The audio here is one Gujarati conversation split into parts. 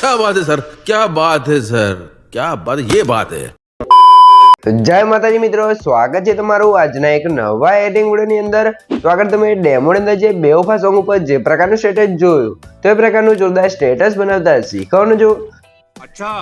क्या बात है सर क्या बात है सर क्या बात ये बात है જય માતાજી મિત્રો સ્વાગત છે તમારું આજના એક નવા એડિંગ વિડીયોની અંદર તો આગળ તમે ડેમોની અંદર જે બેવફા સોંગ ઉપર જે પ્રકારનું સ્ટેટસ જોયું તો એ પ્રકારનું જોરદાર સ્ટેટસ બનાવતા શીખવાનું જો अच्छा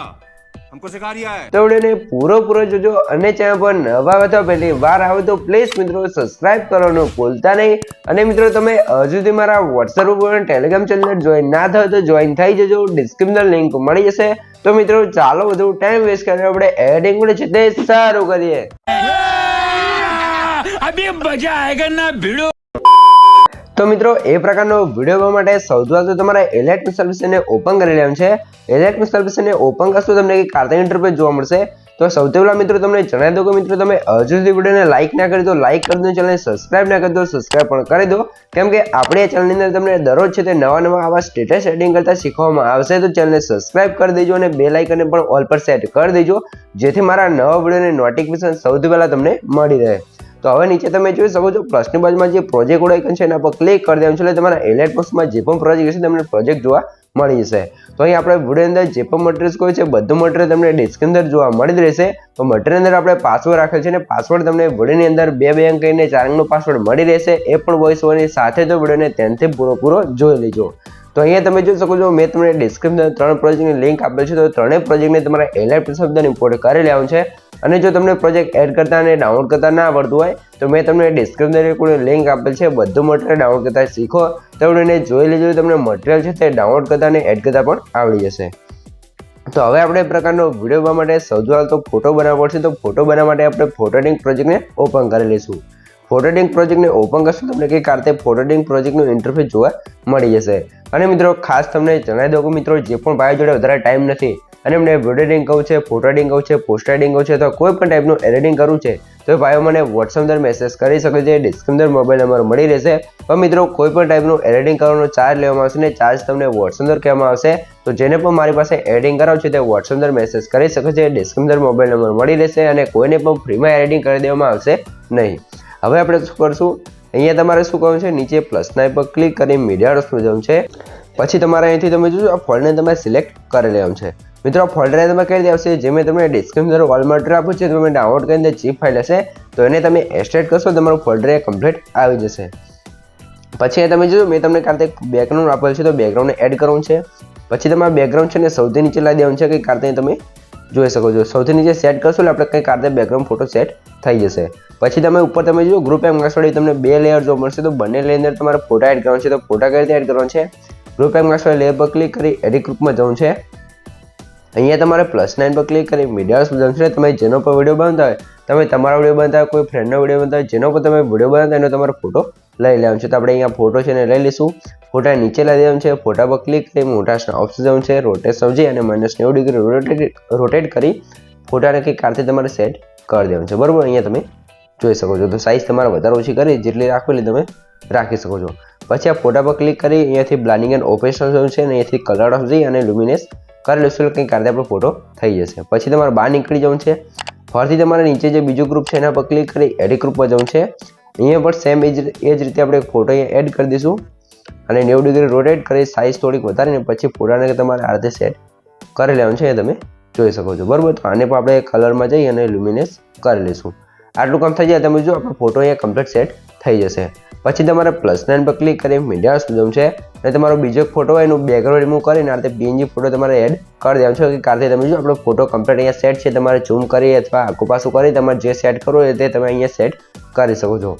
हमको सिखा रिया है તો વિડીયોને પૂરો પૂરો જોજો અને ચેનલ પર નવા હોય તો પહેલી વાર આવે તો પ્લીઝ મિત્રો સબસ્ક્રાઇબ કરવાનું ભૂલતા નહીં અને મિત્રો તમે હજુ સુધી મારા વોટ્સએપ ઉપર ટેલિગ્રામ ચેનલ જોઈન ના થયો તો જોઈન થઈ જજો ડિસ્ક્રિપ્શન લિંક મળી જશે તો મિત્રો ચાલો બધું ટાઈમ વેસ્ટ કરીને આપણે એડિંગ વિડીયો છે તે સારું કરીએ તો મિત્રો, એ પ્રકારનો વીડિયો જોવા માટે સૌથી પહેલા તો તમારે એલેક્ટ્રિક સર્વિસને ઓપન કરી લેવાનું છે. એલેક્ટ્રિક સર્વિસને ઓપન કરશો તમને એક કાર્તિક ઇન્ટરફેસ જોવા મળશે. તો સૌથી પહેલાં મિત્રો, તમને જણાવી દો કે મિત્રો, તમે હજુ સુધી વિડીયોને લાઇક ના કરી દો. લાઇક કરી દો ચેનલને સબસ્ક્રાઇબ ના કરી દો સબસ્ક્રાઇબ પણ કરી દો. કેમ કે આપણે આ ચેનલની અંદર તમને દરરોજ છે તે નવા નવા આવા સ્ટેટસ એડિંગ કરતા શીખવામાં આવશે. તો ચેનલને સબસ્ક્રાઇબ કરી દેજો અને બે લાઇકને પણ ઓલ પર સેટ કરી દેજો. જેથી મારા નવા વિડીયોની નોટિફિકેશન સૌથી પહેલાં તમને મળી રહે. તો હવે નીચે તમે જોઈ શકો છો, પ્લસની બાજુમાં જે પ્રોજેક્ટ આઇકન છે એના પર ક્લિક કરી દેવાનું છે. એટલે તમારા એલેટ બોક્સમાં જે પણ પ્રોજેક્ટ હશે તમને પ્રોજેક્ટ જોવા મળી જશે. તો અહીં આપણે વીડિયો અંદર જે પણ મટીરિયલ્સ કોઈ છે, બધું મટીરિયલ તમને ડિસ્ક અંદર જોવા મળી જ રહેશે. તો મટીરિયલ અંદર આપણે પાસવર્ડ રાખેલ છે અને પાસવર્ડ તમને વિડીયોની અંદર બે બે અંક કહીને ચાર અંકનો પાસવર્ડ મળી રહેશે. એ પણ વોઇસ ઓવરની સાથે તો વિડીયોને ત્યાંથી પૂરો પૂરો જોઈ લેજો. તો અહીંયા તમે જોઈ શકો છો, મેં તમને ડિસ્ક્રિપ્શન ત્રણ પ્રોજેક્ટની લિંક આપેલ છે. તો ત્રણેય પ્રોજેક્ટને તમારે એલેટ શબ્દ ઇમ્પોર્ટ કરી લેવાનું છે. અને જો તમને પ્રોજેક્ટ એડ કરતા અને ડાઉનલોડ કરતા ના આવડતું હોય, તો મેં તમને ડિસ્ક્રિપ્શન કોઈ લિંક આપેલ છે. બધું મટીરિયલ ડાઉનલોડ કરતા શીખો. તો એને જોઈ લેજો તમને મટીરિયલ છે તે ડાઉનલોડ કરતા અને એડ કરતા પણ આવડી જશે. તો હવે આપણે પ્રકારનો વીડિયો બનાવવા માટે સૌથી તો ફોટો બનાવવો પડશે. તો ફોટો બનાવવા માટે આપણે ફોટોડિંગ પ્રોજેક્ટને ઓપન કરી લઈશું. ફોટોડિંગ પ્રોજેક્ટને ઓપન કરશો, તમને કંઈક આ રીતે ફોટોડિંગ પ્રોજેક્ટનું ઇન્ટરફેસ જોવા મળી જશે. અને મિત્રો, ખાસ તમને જણાવી દઉં કે મિત્રો, જે પણ ભાઈ જોડે વધારે ટાઈમ નથી, અને એમને એડિંગ કહું છે ફોટો એડિંગ કહું છે પોસ્ટ એડિંગ કહું છે તો કોઈ પણ ટાઈપનું એડિટિંગ કરવું છે, તો ભાઈઓ મને વોટ્સઅપ અંદર મેસેજ કરી શકે છે ડિસ્ક્રિપ્શન મોબાઈલ નંબર મળી રહેશે. પણ મિત્રો, કોઈ પણ ટાઈપનું એડિટિંગ કરવાનો ચાર્જ લેવામાં આવશે ને ચાર્જ તમને વોટ્સઅપ અંદર કહેવામાં આવશે, તો જેને પણ મારી પાસે એડિટિંગ કરાવવું છે તે વોટ્સઅપ અંદર મેસેજ કરી શકે છે ડિસ્ક્રિપ્શન મોબાઈલ નંબર મળી રહેશે, અને કોઈને પણ ફ્રીમાં એડિટિંગ કરી દેવામાં આવશે નહીં. હવે આપણે શું કરશું? અહીંયા તમારે શું કરવું છે? નીચે પ્લસના પર ક્લિક કરી મીડિયા ડોટ્સમાં જવું છે. પછી તમારે અહીંથી તમે જોજો, આ ફોલ્ડરને તમે સિલેક્ટ કરી લેવાનું છે. મિત્રો, આ ફોલ્ડર તમે કરી દેવશે જે મેં તમને ડિસ્ક્રિપ્શન વોલમાં આપ્યું છે તમે ડાઉનલોડ કરીને ચીપ ફાઇલ હશે. તો એને તમે એસ્ટેટ કરશો, તમારું ફોલ્ડર એ કમ્પ્લીટ આવી જશે. પછી તમે જોજો, મેં તમને કારતે બેકગ્રાઉન્ડ આપેલ છે, તો બેકગ્રાઉન્ડને એડ કરવું છે. પછી તમારા બેકગ્રાઉન્ડ છે ને સૌથી નીચે લાવી દેવાનું છે કે કારતે તમે જોઈ શકો છો. સૌથી નીચે સેટ કરશો એટલે આપણે કંઈ કારતે બેકગ્રાઉન્ડ ફોટો સેટ થઈ જશે. પછી તમે ઉપર તમે જો ગ્રુપ એમ કાસવાડી તમને બે લેયર જો મળશે. તો બંને લેયર અંદર તમારે ફોટા એડ કરવાનો છે. તો ફોટા કઈ રીતે એડ કરવાનો છે? ગ્રુપ એમ કાસવાડી લેયર પર ક્લિક કરી એડિટ ગ્રુપમાં જવું છે. અહીંયા તમારે પ્લસ નાઇન પર ક્લિક કરી મીડિયા જવું છે. તમે જેનો પર વીડિયો બનાવતા હોય, તમે તમારો વીડિયો બનાવતા હોય, કોઈ ફ્રેન્ડનો વીડિયો બનાવતા હોય, જેનો પર તમે વીડિયો બનાવતા એનો તમારો ફોટો લઈ લેવાનો છે. તો આપણે અહીંયા ફોટો છે ને લઈ લઈશું. ફોટા નીચે લઈ દેવાનું છે. ફોટા પર ક્લિક કરી મોટા ઓપ્શન જવું છે. રોટેટ સમજી અને માઇનસ નેવું ડિગ્રી રોટેટ રોટેટ કરી ફોટાને કંઈક કારથી તમારે સેટ કરી દેવાનું છે. બરાબર? અહીંયા તમે જોઈ શકો છો. તો સાઇઝ તમારે વધારે ઓછી કરી જેટલી રાખવેલી તમે રાખી શકો છો. પછી આ ફોટા પર ક્લિક કરી અહીંયાથી બ્લાનિંગ એન્ડ ઓપરેશન છે અને અહીંયાથી કલર જઈ અને લ્યુમિનેસ કરી લઈશું એટલે કંઈક કારતે આપણો ફોટો થઈ જશે. પછી તમારે બહાર નીકળી જવું છે. ફરીથી તમારે નીચે જે બીજું ગ્રુપ છે એના પર ક્લિક કરી એડિટ ગ્રુપમાં જવું છે. અહીંયા પણ સેમ એજ એ જ રીતે આપણે ફોટો અહીંયા એડ કરી દઈશું. અને નેવું ડિગ્રી રોટેટ કરી સાઇઝ થોડીક વધારીને પછી ફોટાને તમારે આ રીતે સેટ કરી લેવાનું છે એ તમે જોઈ શકો છો. બરાબર? તો આને પણ આપણે કલરમાં જઈ અને લ્યુમિનેસ કરી લઈશું. આટલું કામ થઈ જાય તમે જો આપણો ફોટો અહીંયા કમ્પ્લીટ સેટ થઈ જશે. પછી તમારે પ્લસ નાઇન પર ક્લિક કરી મીડિયા સુધમ છે, અને તમારો બીજો ફોટો હોય એનું બેકગ્રાઉન્ડ રિમૂવ કરીને આ રીતે પીએનજી ફોટો તમારે એડ કરી દેવાનો છે. કે કારથી તમે જો, આપણો ફોટો કમ્પ્લીટ અહીંયા સેટ છે, તમારે ઝૂમ કરી અથવા આખું પાછું કરી, તમારે જે સેટ કરવું હોય તે તમે અહીંયા સેટ કરી શકો છો.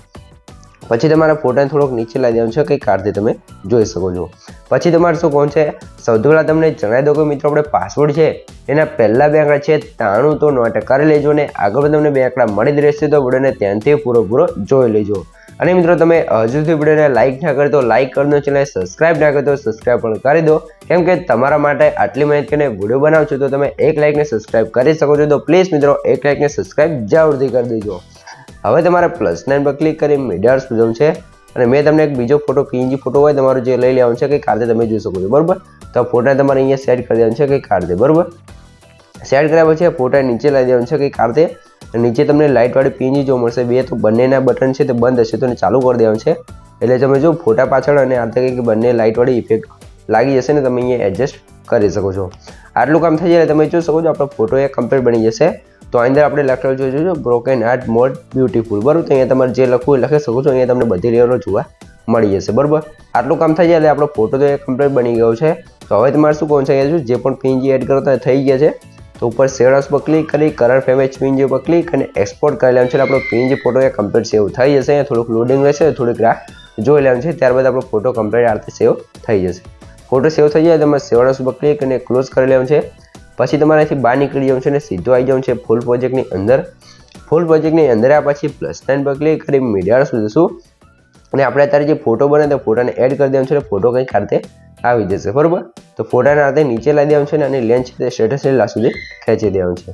પછી તમારા ફોટાને થોડોક નીચે લાવી દેવાનું છે કે કારથી તમે જોઈ શકો છો. પછી તમારે શું કોણ છે? સૌથી પહેલાં તમને જણાવી દો કે મિત્રો, આપણે પાસવર્ડ છે, એના પહેલાં બે આંકડા છે, તાણું તો નોટ કરી લેજો ને આગળ તમને બે આંકડા મળી જ રહેશે, તો વિડીયોને ત્યાંથી પૂરો પૂરો જોઈ લેજો. અને મિત્રો, તમે હજુ સુધી વિડીયોને લાઇક ના કરી તો લાઇક કરી દો ચેનલ સબસ્ક્રાઇબ ના કરી તો સબસ્ક્રાઇબ પણ કરી દો. કેમ કે તમારા માટે આટલી મહેનત કરીને વીડિયો બનાવ છો, તો તમે એક લાઇકને સબસ્ક્રાઇબ કરી શકો છો, તો પ્લીઝ મિત્રો, એક લાઇકને સબસ્ક્રાઇબ જરૂરથી કરી દેજો. હવે તમારે પ્લસ નાઇન પર ક્લિક કરી મીડિયા જવું છે અને મેં તમને એક બીજો ફોટો પીએનજી ફોટો હોય, તમારો જે લઈ લેવાનો છે કે કારતે તમે જોઈ શકો છો. બરાબર? તો ફોટા તમારે અહીંયા સેટ કરી દેવાનું છે કે કારતે બરાબર? સેટ કર્યા પછી ફોટા નીચે લઈ દેવાનું છે કે કારતે નીચે તમને લાઇટવાળી પીએનજી જોવા મળશે, બે, તો બંનેના બટન છે તે બંધ હશે, તો ચાલુ કરી દેવાનું છે. એટલે તમે જો ફોટા પાછળ અને આ રીતે કંઈક બંને લાઇટવાળી ઇફેક્ટ લાગી જશે ને, તમે અહીંયા એડજસ્ટ કરી શકો છો. આટલું કામ થઈ જાય તમે જોઈ શકો છો, આપણો ફોટો એ કમ્પ્લીટ બની જશે. તો અંદર આપણે લખેલું જોઈ જોજો બ્રોકન આર્ટ મોડ બ્યુટીફુલ બરાબર? તો અહીંયા તમારે જે લખવું એ લખી શકો છો. અહીંયા તમને બધી લેયરો જોવા મળી જશે. બરાબર? આટલું કામ થઈ જાય એટલે આપણો ફોટો તો એ કમ્પ્લીટ બની ગયો છે. તો હવે તમારે શું કહું છે અહીંયા જે પણ પીએનજી એડ કરો તો થઈ ગયા છે. તો ઉપર સેવડસ પર ક્લિક કરી કરંટ ફેમેજ પીએનજી ઉપર ક્લિક અને એક્સપોર્ટ કરી લેવાનું છે. આપણો પીનજી ફોટો એ કમ્પ્લીટ સેવ થઈ જશે. અહીંયા થોડુંક લોડિંગ રહેશે, થોડીક રાહ જોઈ લેવાનું છે. ત્યારબાદ આપણો ફોટો કમ્પ્લીટ આ રીતે સેવ થઈ જશે. ફોટો સેવ થઈ જાય તમારે સેવડસ પર ક્લિક અને ક્લોઝ કરી લેવાનું છે. પછી તમારે અહીંથી બહાર નીકળી જવું છે અને સીધું આવી જવું છે ફૂલ પ્રોજેક્ટની અંદર. ફૂલ પ્રોજેક્ટની અંદર આ પછી પ્લસ સાઇન પર ક્લિક કરી મીડિયા શોધીશું અને આપણે અત્યારે જે ફોટો બને તો ફોટાને એડ કરી દેવાનું છે અને ફોટો કંઈક આ આવી જશે, બરાબર? તો ફોટાને આ નીચે લાવી દેવાનું છે અને લેન્સ છે તે સ્ટેટસ લાસ્ટ સુધી ખેંચી દેવાનું છે.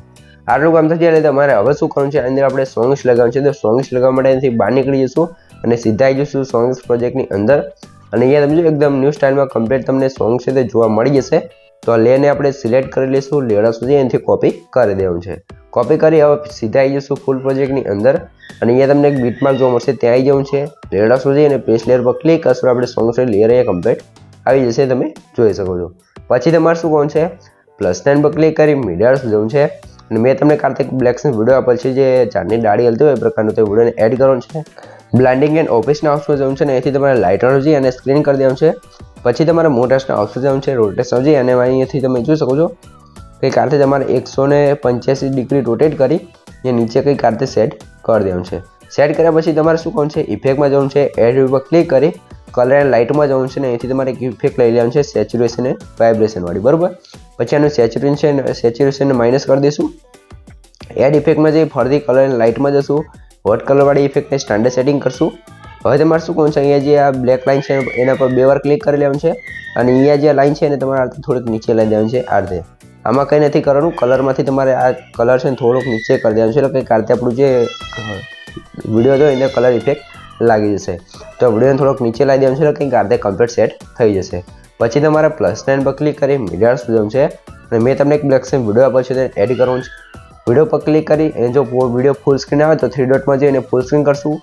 આટલું કામ થશે એટલે તમારે હવે શું કરવાનું છે? અંદર આપણે સોંગ્સ લગાવવાનું છે. તો સોંગ્સ લગાવવા માટે અહીંથી બહાર નીકળી જઈશું અને સીધા આવી જઈશું સોંગ્સ પ્રોજેક્ટની અંદર. અને અહીંયા તમે જો એકદમ ન્યૂ સ્ટાઇલમાં કમ્પ્લીટ તમને સોંગ છે તે જોવા મળી જશે. તો આ લેને આપણે સિલેક્ટ કરી લઈશું. લેડા સુધી એનાથી કોપી કરી દેવાનું છે. કોપી કરી હવે સીધા આવી જશું ફૂલ પ્રોજેક્ટની અંદર. અને અહીંયા તમને એક બીટમાર્ક જોવા મળશે. ત્યાં આવી જવું છે. લેડા સુધી અને પેસ્ટ લેયર પર ક્લિક કરશો આપણે સોંગ છે લેયર અહીંયા કમ્પ્લીટ આવી જશે તમે જોઈ શકો છો. પછી તમારે શું કહું છે? પ્લસ નાઇન પર ક્લિક કરી મીડિયા સુધી જવું છે. અને મેં તમને કાર્તિક બ્લેક્સનો વીડિયો આપેલ છે જે ચારની ડાળી હલતી હોય એ પ્રકારનો તે વિડીયોને એડ કરવાનો છે. બ્લાઇન્ડિંગ એન્ડ ઓફિસના ઓપ્શન જવું છે ને, એથી તમારે લાઇટરનું જઈ અને સ્ક્રીન કરી દેવાનું છે. પછી તમારે ઓપ્શન જવું છે રોટેશન સમજી અને અહીંયાથી તમે જોઈ શકો છો કે કારતે તમારે એકસો પંચ્યાસી ડિગ્રી રોટેટ કરી એ નીચે કંઈ કારતે સેટ કરી દેવાનું છે. સેટ કર્યા પછી તમારે શું કરવાનું છે? ઇફેક્ટમાં જવાનું છે એડ ઉપર ક્લિક કરી કલર એન્ડ લાઇટમાં જવાનું છે, ને અહીંથી તમારે એક ઇફેક્ટ લઈ લેવાનું છે સેચ્યુરેશન અને વાઇબ્રેશનવાળી બરાબર? પછી આનું સેચ્યુરેશન સેચ્યુરેશન માઇનસ કરી દઈશું. એડ ઇફેક્ટમાં જઈ, ફરીથી કલર એન્ડ લાઇટમાં જશું. વોટ કલરવાળી ઇફેક્ટને સ્ટાન્ડર્ડ સેટિંગ કરશું. હવે તમારે શું કરવું છે? અહીંયા જે આ બ્લેક લાઇન છે, એના પર બે વાર ક્લિક કરી લેવાનું છે અને અહીંયા જે લાઇન છે એને તમારે થોડીક નીચે લઈ દેવાનું છે, આ રીતે. આમાં કંઈ નથી કરવાનું કલરમાંથી તમારે આ કલર છે થોડુંક નીચે કરી દેવાનું છે. એટલે કંઈક આ આપણું જે વીડિયો હતો એને કલર ઇફેક્ટ લાગી જશે. તો વિડીયોને થોડોક નીચે લાવી દેવાનું છે, એટલે કંઈક આ કમ્પ્લીટ સેટ થઈ જશે. પછી તમારે પ્લસ નાઇન પર ક્લિક કરી મીડિયા સુધી છે. અને મેં તમને એક બ્લેક સ્ક્રીન વીડિયો આપ્યો છે, તેને એડ કરવાનું છે. વીડિયો પર ક્લિક કરી, અને જો વીડિયો ફૂલ સ્ક્રીન આવે તો થ્રી ડોટમાં જઈને ફૂલ સ્ક્રીન કરશું.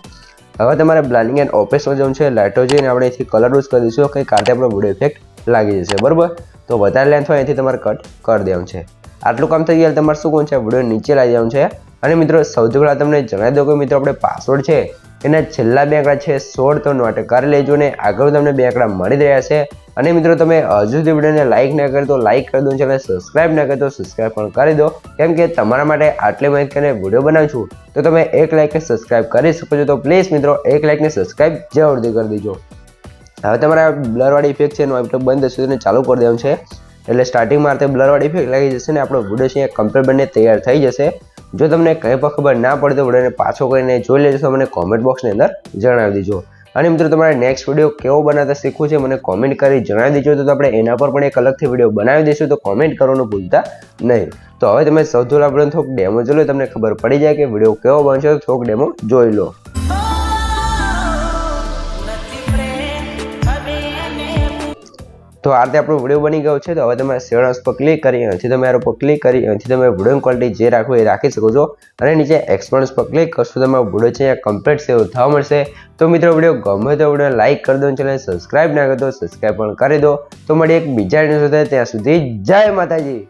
હવે તમારે બ્લાઇન્ડિંગ એન્ડ ઓપરેશનમાં જવું છે, લાઇટો જઈને આપણે અહીંથી કલર યુઝ કરી દઈશું, કંઈ કાંતે આપણો વીડિયો ઇફેક્ટ લાગી જશે, બરાબર? તો વધારે લેન્થ હોય અહીંથી તમારે કટ કરી દેવાનું છે. આટલું કામ થઈ ગયા તમારે શું કોણ છે? વીડિયો નીચે લાવી દેવાનું છે. અને મિત્રો, સૌથી પહેલાં તમને જણાવી દો કે મિત્રો, આપણે પાસવર્ડ છે એના છેલ્લા બે આંકડા છે સોળ, તો નોટ કરી લેજો ને આગળ તમને બે આંકડા મળી રહ્યા છે. અને મિત્રો, તમે હજુ સુધી વિડીયોને લાઇક ના કરી તો લાઇક કરી દો ચેનલ સબસ્ક્રાઇબ ના કરી તો સબસ્ક્રાઇબ પણ કરી દો. કેમ કે તમારા માટે આટલી માહિતી કરીને વીડિયો બનાવું છું, તો તમે એક લાઇક ને સબસ્ક્રાઇબ કરી શકો છો. તો પ્લીઝ મિત્રો, એક લાઇકને સબસ્ક્રાઇબ જરૂરથી કરી દેજો. હવે તમારા બ્લરવાળી ઇફેક્ટ છે એનો આપણે બંધ થશે ચાલુ કરી દેવાનું છે. એટલે સ્ટાર્ટિંગમાં તે બ્લરવાળી ઇફેક્ટ લાગી જશે ને આપણો વીડિયો છે કમ્પ્લીટ બને તૈયાર થઈ જશે. જો તમને કંઈ પણ ખબર ના પડે તો વિડીયોને પાછો કરીને જોઈ લેજો તો મને કોમેન્ટ બોક્સની અંદર જણાવી દેજો. અને મિત્રો, તમારે નેક્સ્ટ વીડિયો કેવો બનાવતા શીખવું છે મને કોમેન્ટ કરી જણાવી દેજો. તો આપણે એના પર પણ એક અલગથી વીડિયો બનાવી દઈશું, તો કોમેન્ટ કરવાનું ભૂલતા નહીં. તો હવે તમે સૌથી આપણે થોડુંક ડેમો જોઈ લો, તમને ખબર પડી જાય કે વીડિયો કેવો બનશે થોડોક ડેમો જોઈ લો. તો આ રીતે આપણો વીડિયો બની ગયો છે. તો હવે તમે સેવન્સ પર ક્લિક કરી અહીંથી તમે એરો પર ક્લિક કરી અહીંથી તમે વીડિયો ક્વોલિટી જે રાખવું એ રાખી શકો છો. અને નીચે એક્સપોન્સ પર ક્લિક કરશો તમે વીડિયો છે અહીંયા કમ્પ્લીટ સેવ થવા મળશે. તો મિત્રો વીડિયો ગમે તો વીડિયો લાઇક કરી દો ચેનલ સબસ્ક્રાઇબ ના કરો સબસ્ક્રાઇબ પણ કરી દો. તો મળી એક બીજા વીડિયો સાથે. ત્યાં સુધી જય માતાજી.